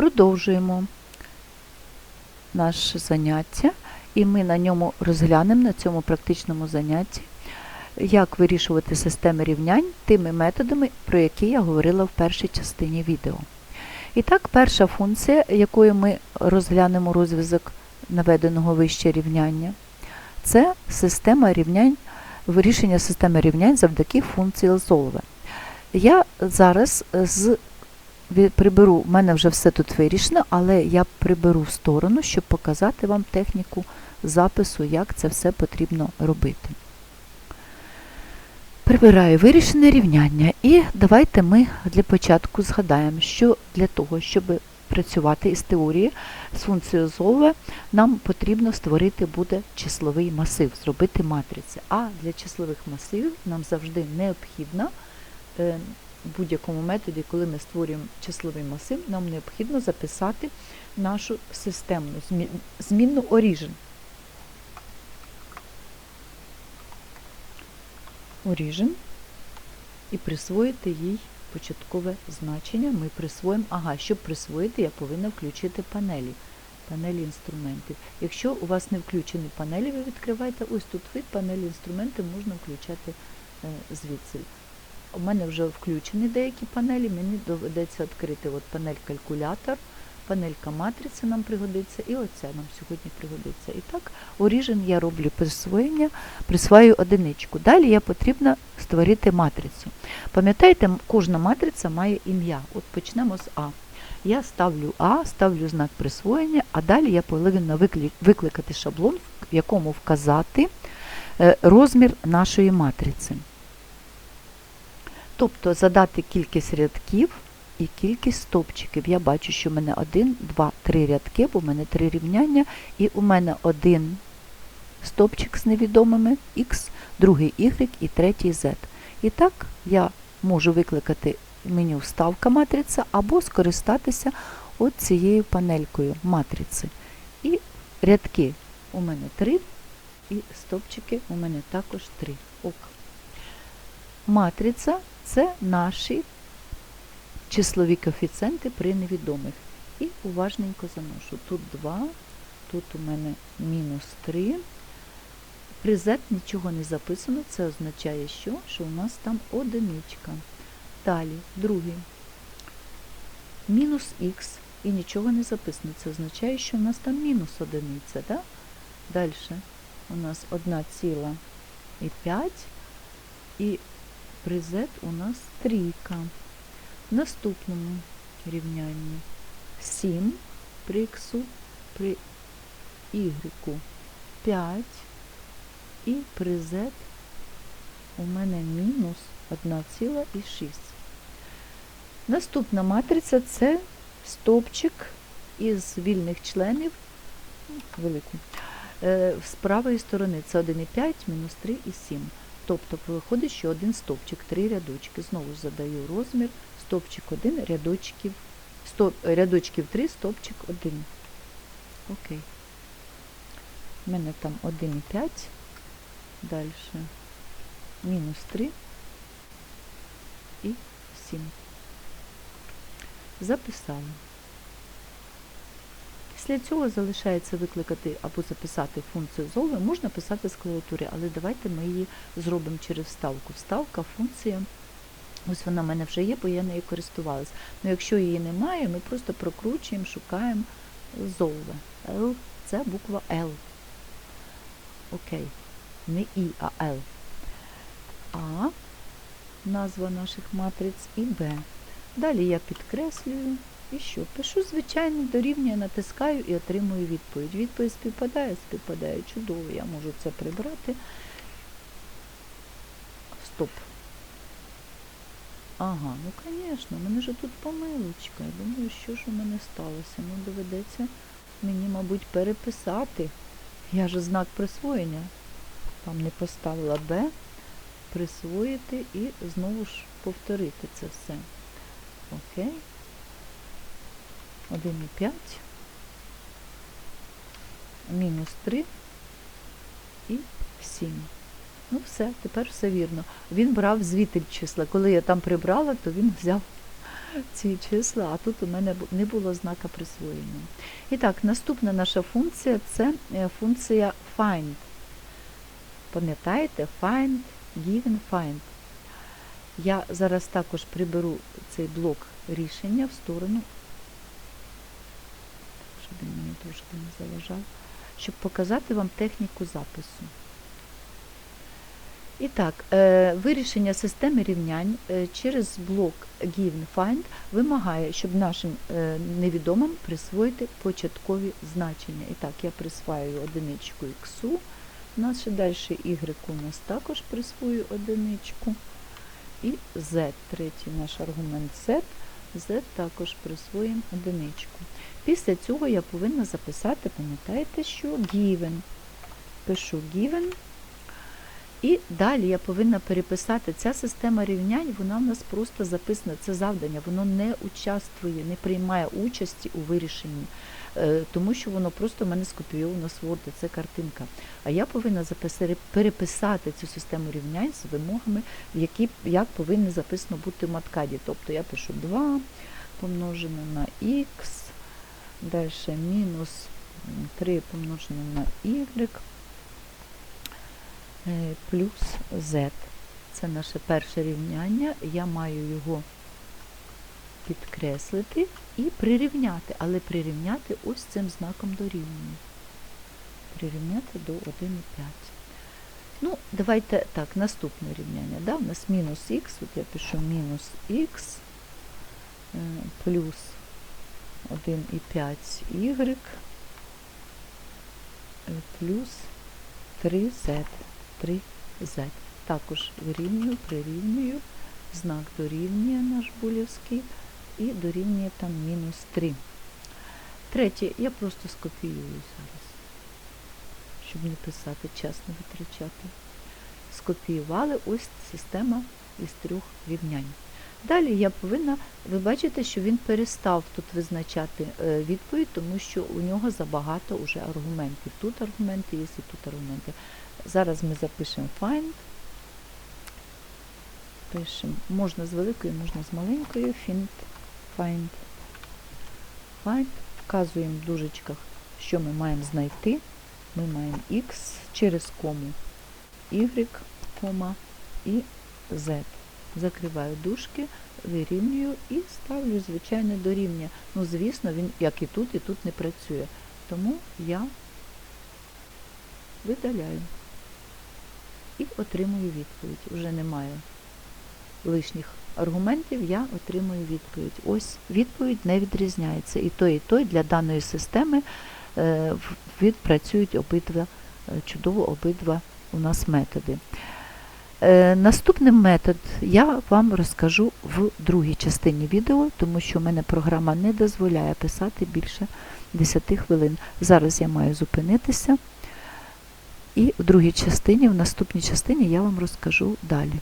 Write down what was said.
Продовжуємо наше заняття, і ми на ньому розглянемо на цьому практичному занятті, як вирішувати системи рівнянь тими методами, про які я говорила в першій частині відео. І так, перша функція, якою ми розглянемо розв'язок наведеного вище рівняння, це система рівнянь, вирішення системи рівнянь завдяки функції Лзолове. Я зараз з приберу, в мене вже все тут вирішено, але я приберу в сторону, щоб показати вам техніку запису, як це все потрібно робити. Прибираю вирішене рівняння. І давайте ми для початку згадаємо, що для того, щоб працювати із теорії з функцією Золове, нам потрібно створити буде числовий масив, зробити матриці. А для числових масивів нам завжди необхідно е, в будь-якому методі, коли ми створюємо числовий масив, нам необхідно записати нашу системну змі- змінну origin. Origin і присвоїти їй початкове значення. Ми присвоїмо, ага, щоб присвоїти, я повинна включити панелі. Панелі інструментів. Якщо у вас не включені панелі, ви відкриваєте ось тут вид, панелі інструменти можна включати е, звідси. У мене вже включені деякі панелі, мені доведеться відкрити от панель калькулятор, панелька матриці нам пригодиться, і оця нам сьогодні пригодиться. І так, Origin я роблю присвоєння, присваю одиничку. Далі я потрібно створити матрицю. Пам'ятаєте, кожна матриця має ім'я. От почнемо з А. Я ставлю А, ставлю знак присвоєння, а далі я повинна викликати шаблон, в якому вказати е, розмір нашої матриці. Тобто задати кількість рядків і кількість стовпчиків. Я бачу, що в мене 1, 2, 3 рядки, бо в мене 3 рівняння, і у мене один стовпчик з невідомими X, другий Y і третій Z. І так я можу викликати меню вставка матриця або скористатися цією панелькою матриці. І рядки у мене 3, і стовпчики у мене також 3. Ок. Матриця це наші числові коефіцієнти при невідомих. І уважненько заношу. Тут 2, тут у мене мінус 3. При Z нічого не записано, це означає, що, що у нас там одиничка. Далі, другий. Мінус х і нічого не записано. Це означає, що у нас там мінус одиниця. Да? Далі у нас 1,5 і при z у нас трійка. В наступному рівнянні 7 при х, при y 5 і при z у мене мінус 1,6. Наступна матриця це стовпчик із вільних членів велику. Е, З правої сторони це 1,5, мінус 3 і 7. Тобто виходить, що один стовпчик, три рядочки. Знову задаю розмір, стовпчик 1, рядочків, стоп, рядочків 3, стовпчик 1. Окей. У мене там 1,5, далі мінус 3 і 7. Записали. Після цього залишається викликати або записати функцію зови. Можна писати з клавіатури, але давайте ми її зробимо через вставку. Вставка, функція. Ось вона в мене вже є, бо я нею користувалась. Ну, якщо її немає, ми просто прокручуємо, шукаємо зове. L це буква L. Окей. Не І, а L. А назва наших матриць і Б. Далі я підкреслюю. І що? Пишу, звичайно, дорівнює, натискаю і отримую відповідь. Відповідь співпадає, співпадає. Чудово, я можу це прибрати. Стоп. Ага, ну звісно, мене ж тут помилочка. Я думаю, що ж у мене сталося. Ну, доведеться мені, мабуть, переписати. Я ж знак присвоєння. Там не поставила Б, присвоїти і знову ж повторити це все. Окей. 1,5, мінус 3 і 7. Ну все, тепер все вірно. Він брав звітель числа. Коли я там прибрала, то він взяв ці числа, а тут у мене не було знака присвоєння. І так, наступна наша функція це е, функція find. Пам'ятаєте, find, given, find. Я зараз також приберу цей блок рішення в сторону, він не заважав, щоб показати вам техніку запису. І так, е, вирішення системи рівнянь е, через блок given find вимагає, щоб нашим е, невідомим присвоїти початкові значення. І так, я присваюю одиничку x. У нас ще далі y у нас також присвоюю одиничку. І z, третій наш аргумент z, z також присвоїмо одиничку. Після цього я повинна записати, пам'ятаєте, що given. Пишу given. І далі я повинна переписати ця система рівнянь, вона в нас просто записана, це завдання, воно не участвує, не приймає участі у вирішенні, тому що воно просто в мене скопійовано з Word, це картинка. А я повинна записати, переписати цю систему рівнянь з вимогами, які, як повинно записано бути в маткаді. Тобто я пишу 2 помножене на х, далі мінус 3 помножене на y, е, плюс z. Це наше перше рівняння. Я маю його підкреслити і прирівняти, але прирівняти ось цим знаком дорівнює. Прирівняти до 1,5. Ну, давайте так, наступне рівняння. Да? У нас мінус х, от я пишу мінус х е, плюс 1,5 y е, плюс 3z. 3z. Також вирівнюю, прирівнюю, знак дорівнює наш булівський і дорівнює там мінус 3. Третє, я просто скопіюю зараз, щоб не писати, час не витрачати. Скопіювали ось система із трьох рівнянь. Далі я повинна, ви бачите, що він перестав тут визначати е, відповідь, тому що у нього забагато вже аргументів. Тут аргументи є і тут аргументи. Зараз ми запишемо find. Пишемо, можна з великою, можна з маленькою. Find. Find. Find. Вказуємо в дужечках, що ми маємо знайти. Ми маємо x через кому y, кома і z. Закриваю дужки, вирівнюю і ставлю звичайне дорівнює. Ну, звісно, він, як і тут, і тут не працює. Тому я видаляю і отримую відповідь. Уже немає лишніх аргументів, я отримую відповідь. Ось відповідь не відрізняється. І той, і той для даної системи е, відпрацюють обидва, е, чудово обидва у нас методи. Е, Наступний метод я вам розкажу в другій частині відео, тому що в мене програма не дозволяє писати більше 10 хвилин. Зараз я маю зупинитися. І в другій частині, в наступній частині я вам розкажу далі.